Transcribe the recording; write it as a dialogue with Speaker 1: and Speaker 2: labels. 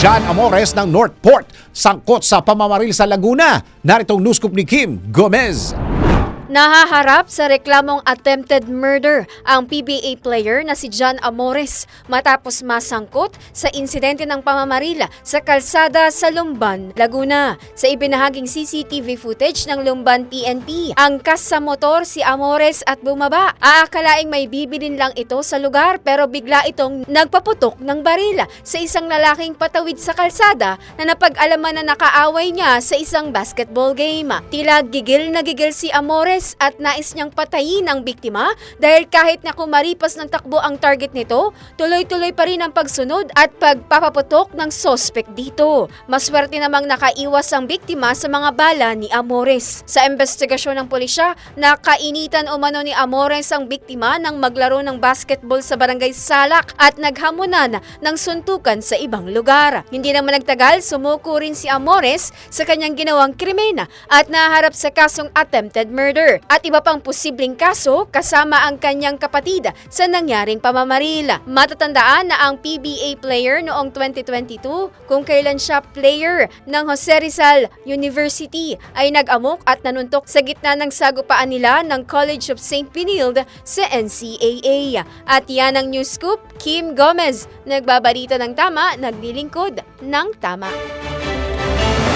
Speaker 1: John Amores ng Northport, sangkot sa pamamaril sa Laguna. Naritong news ni Kim Gomez.
Speaker 2: Nahaharap sa reklamong attempted murder ang PBA player na si John Amores matapos masangkot sa insidente ng pamamarila sa kalsada sa Lumban, Laguna. Sa ibinahaging CCTV footage ng Lumban PNP, angkas sa motor si Amores at bumaba. Aakalaing may bibilin lang ito sa lugar pero bigla itong nagpaputok ng barila sa isang lalaking patawid sa kalsada na napag-alaman na nakaaway niya sa isang basketball game. Tila gigil na gigil si Amores at nais niyang patayin ang biktima dahil kahit na kumaripas ng takbo ang target nito, tuloy-tuloy pa rin ang pagsunod at pagpapaputok ng sospek dito. Maswerte namang nakaiwas ang biktima sa mga bala ni Amores. Sa investigasyon ng pulisya, nakainitan umano ni Amores ang biktima nang maglaro ng basketball sa barangay Salak at naghamunan ng suntukan sa ibang lugar. Hindi naman nagtagal, sumuko rin si Amores sa kanyang ginawang krimena at naharap sa kasong attempted murder at iba pang posibleng kaso kasama ang kanyang kapatid sa nangyaring pamamaril. Matatandaan na ang PBA player noong 2022 kung kailan siya player ng Jose Rizal University ay nag-amok at nanuntok sa gitna ng sagupaan nila ng College of St. Benilde sa NCAA. At yan ang news scoop, Kim Gomez, nagbabalita ng tama, naglilingkod ng tama.